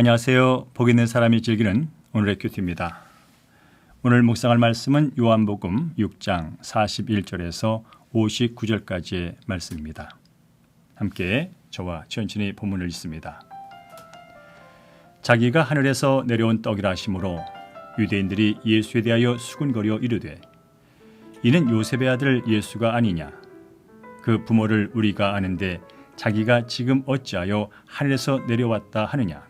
안녕하세요. 복 있는 사람이 즐기는 오늘의 큐티입니다. 오늘 묵상할 말씀은 요한복음 6장 41절에서 59절까지의 말씀입니다. 함께 저와 천천히 본문을 읽습니다. 자기가 하늘에서 내려온 떡이라 하심으로 유대인들이 예수에 대하여 수군거려 이르되 이는 요셉의 아들 예수가 아니냐 그 부모를 우리가 아는데 자기가 지금 어찌하여 하늘에서 내려왔다 하느냐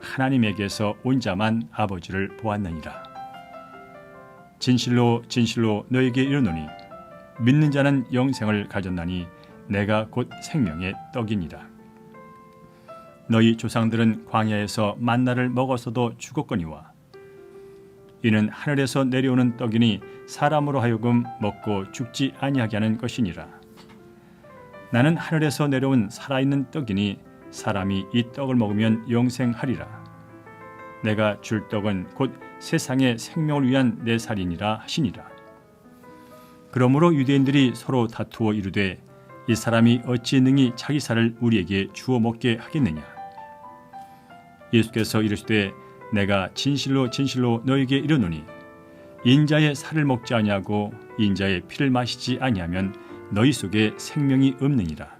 하나님에게서 온 자만 아버지를 보았느니라. 진실로 진실로 너에게 이르노니 믿는 자는 영생을 가졌나니 내가 곧 생명의 떡이니라. 너희 조상들은 광야에서 만나를 먹었어도 죽었거니와 이는 하늘에서 내려오는 떡이니 사람으로 하여금 먹고 죽지 아니하게 하는 것이니라. 나는 하늘에서 내려온 살아있는 떡이니 사람이 이 떡을 먹으면 영생하리라. 내가 줄 떡은 곧 세상의 생명을 위한 내 살이니라 하시니라. 그러므로 유대인들이 서로 다투어 이르되 이 사람이 어찌 능히 자기 살을 우리에게 주어 먹게 하겠느냐? 예수께서 이르시되 내가 진실로 진실로 너에게 이르노니 인자의 살을 먹지 아니하고 인자의 피를 마시지 아니하면 너희 속에 생명이 없느니라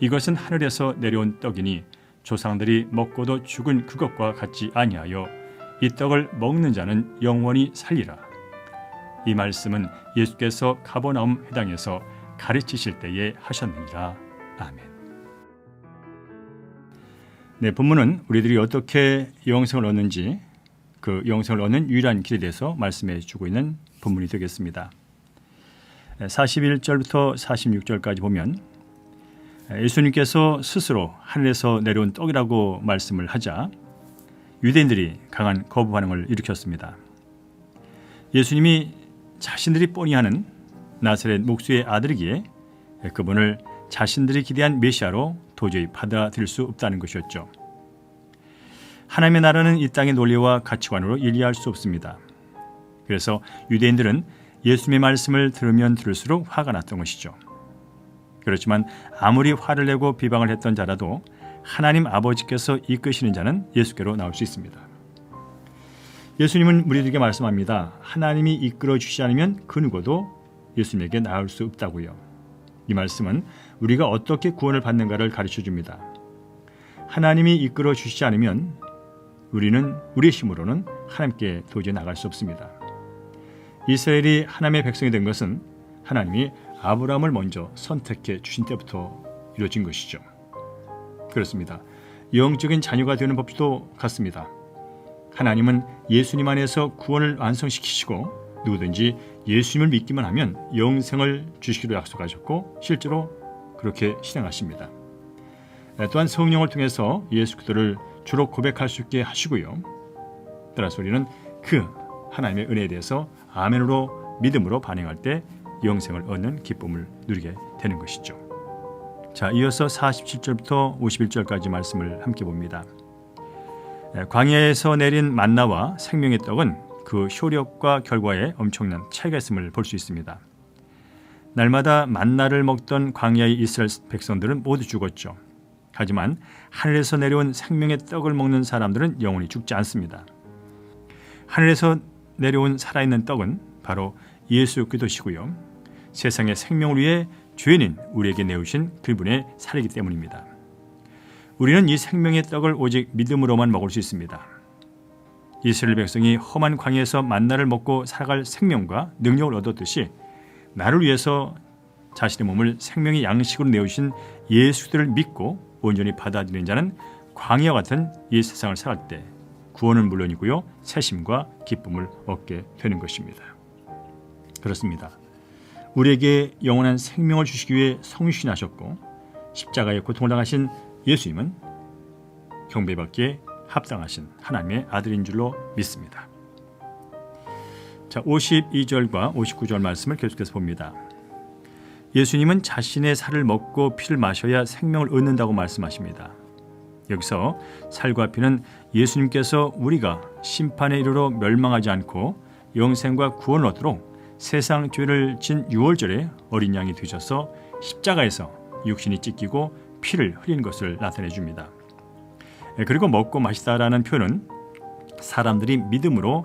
이것은 하늘에서 내려온 떡이니 조상들이 먹고도 죽은 그것과 같지 아니하여 이 떡을 먹는 자는 영원히 살리라. 이 말씀은 예수께서 가버나움 회당에서 가르치실 때에 하셨느니라. 아멘. 네, 본문은 우리들이 어떻게 영생을 얻는지 그 영생을 얻는 유일한 길에 대해서 말씀해 주고 있는 본문이 되겠습니다. 41절부터 46절까지 보면 예수님께서 스스로 하늘에서 내려온 떡이라고 말씀을 하자 유대인들이 강한 거부 반응을 일으켰습니다. 예수님이 자신들이 뻔히 하는 나사렛 목수의 아들이기에 그분을 자신들이 기대한 메시아로 도저히 받아들일 수 없다는 것이었죠. 하나님의 나라는 이 땅의 논리와 가치관으로 이해할 수 없습니다. 그래서 유대인들은 예수님의 말씀을 들으면 들을수록 화가 났던 것이죠. 그렇지만 아무리 화를 내고 비방을 했던 자라도 하나님 아버지께서 이끄시는 자는 예수께로 나올 수 있습니다. 예수님은 우리들에게 말씀합니다. 하나님이 이끌어 주시지 않으면 그 누구도 예수님에게 나올 수 없다고요. 이 말씀은 우리가 어떻게 구원을 받는가를 가르쳐 줍니다. 하나님이 이끌어 주시지 않으면 우리는 우리의 힘으로는 하나님께 도저히 나갈 수 없습니다. 이스라엘이 하나님의 백성이 된 것은 하나님이 아브라함을 먼저 선택해 주신 때부터 이루어진 것이죠. 그렇습니다. 영적인 자녀가 되는 법도 같습니다. 하나님은 예수님 안에서 구원을 완성시키시고 누구든지 예수님을 믿기만 하면 영생을 주시기로 약속하셨고 실제로 그렇게 실행하십니다. 또한 성령을 통해서 예수 그리스도를 주로 고백할 수 있게 하시고요. 따라서 우리는 그 하나님의 은혜에 대해서 아멘으로 믿음으로 반응할 때 영생을 얻는 기쁨을 누리게 되는 것이죠. 자, 이어서 47절부터 51절까지 말씀을 함께 봅니다. 광야에서 내린 만나와 생명의 떡은 그 효력과 결과에 엄청난 차이가 있음을 볼 수 있습니다. 날마다 만나를 먹던 광야의 이스라엘 백성들은 모두 죽었죠. 하지만 하늘에서 내려온 생명의 떡을 먹는 사람들은 영원히 죽지 않습니다. 하늘에서 내려온 살아있는 떡은 바로 예수 그리스도시고요. 세상의 생명을 위해 죄인인 우리에게 내오신 그분의 살이기 때문입니다. 우리는 이 생명의 떡을 오직 믿음으로만 먹을 수 있습니다. 이스라엘 백성이 험한 광야에서 만나를 먹고 살아갈 생명과 능력을 얻었듯이 나를 위해서 자신의 몸을 생명의 양식으로 내어주신 예수들을 믿고 온전히 받아들이는 자는 광야 같은 이 세상을 살아갈 때 구원은 물론이고요 새심과 기쁨을 얻게 되는 것입니다. 그렇습니다. 우리에게 영원한 생명을 주시기 위해 성신하셨고 십자가의 고통을 당하신 예수님은 경배받기에 합당하신 하나님의 아들인 줄로 믿습니다. 자, 52절과 59절 말씀을 계속해서 봅니다. 예수님은 자신의 살을 먹고 피를 마셔야 생명을 얻는다고 말씀하십니다. 여기서 살과 피는 예수님께서 우리가 심판에 이르러 멸망하지 않고 영생과 구원을 얻도록 세상 죄를 진 6월절에 어린 양이 되셔서 십자가에서 육신이 찢기고 피를 흘린 것을 나타내 줍니다. 예, 그리고 먹고 마시다라는 표현은 사람들이 믿음으로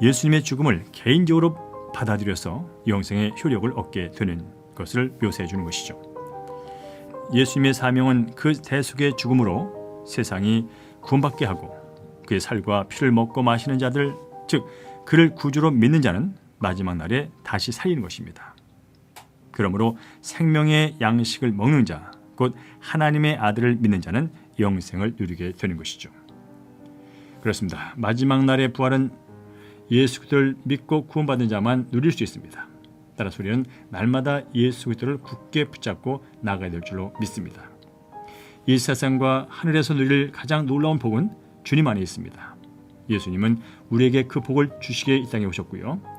예수님의 죽음을 개인적으로 받아들여서 영생의 효력을 얻게 되는 것을 묘사해 주는 것이죠. 예수님의 사명은 그 대속의 죽음으로 세상이 구원받게 하고 그의 살과 피를 먹고 마시는 자들 즉 그를 구주로 믿는 자는 마지막 날에 다시 살리는 것입니다. 그러므로 생명의 양식을 먹는 자, 곧 하나님의 아들을 믿는 자는 영생을 누리게 되는 것이죠. 그렇습니다. 마지막 날의 부활은 예수 그리스도를 믿고 구원받은 자만 누릴 수 있습니다. 따라서 우리는 날마다 예수 그리스도를 굳게 붙잡고 나가야 될 줄로 믿습니다. 이 세상과 하늘에서 누릴 가장 놀라운 복은 주님 안에 있습니다. 예수님은 우리에게 그 복을 주시게 이 땅에 오셨고요.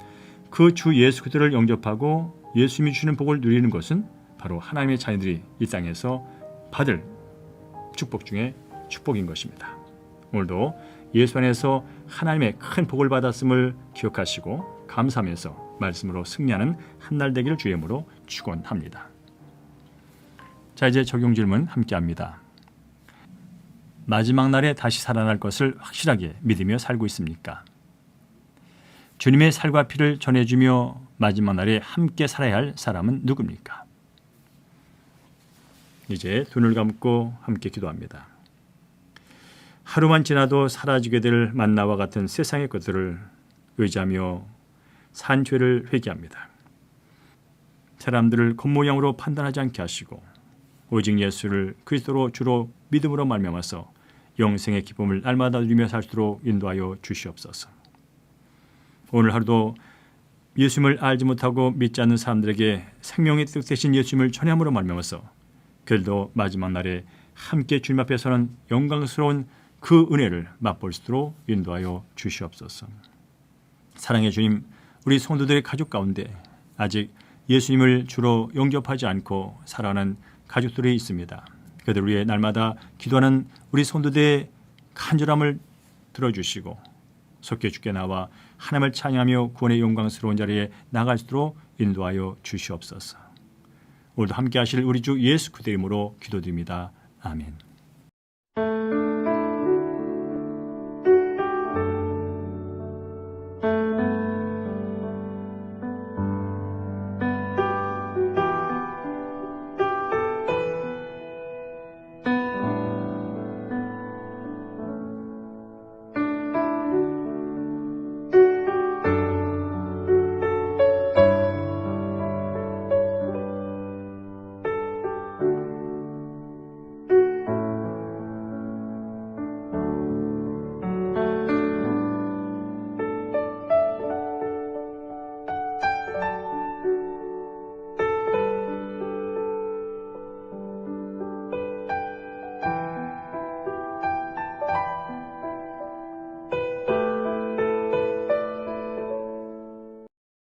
그 주 예수 그리스도를 영접하고 예수님이 주는 복을 누리는 것은 바로 하나님의 자녀들이 이 땅에서 받을 축복 중에 축복인 것입니다. 오늘도 예수 안에서 하나님의 큰 복을 받았음을 기억하시고 감사하면서 말씀으로 승리하는 한 날 되기를 주의 이름으로 축원합니다. 자 이제 적용 질문 함께 합니다. 마지막 날에 다시 살아날 것을 확실하게 믿으며 살고 있습니까? 주님의 살과 피를 전해주며 마지막 날에 함께 살아야 할 사람은 누굽니까? 이제 눈을 감고 함께 기도합니다. 하루만 지나도 사라지게 될 만나와 같은 세상의 것들을 의지하며 산 죄를 회개합니다. 사람들을 겉모양으로 판단하지 않게 하시고 오직 예수를 그리스도로 주로 믿음으로 말미암아서 영생의 기쁨을 날마다 누리며 살수록 인도하여 주시옵소서. 오늘 하루도 예수님을 알지 못하고 믿지 않는 사람들에게 생명의 뜻 대신 예수님을 전함으로 말미암아서 그들도 마지막 날에 함께 주님 앞에 서는 영광스러운 그 은혜를 맛볼 수 있도록 인도하여 주시옵소서. 사랑의 주님, 우리 성도들의 가족 가운데 아직 예수님을 주로 영접하지 않고 살아가는 가족들이 있습니다. 그들 위해 날마다 기도하는 우리 성도들의 간절함을 들어주시고 속죄 주께 나와 하나님을 찬양하며 구원의 영광스러운 자리에 나갈 수 있도록 인도하여 주시옵소서. 오늘도 함께 하실 우리 주 예수 그리스도 이름으로 기도드립니다. 아멘.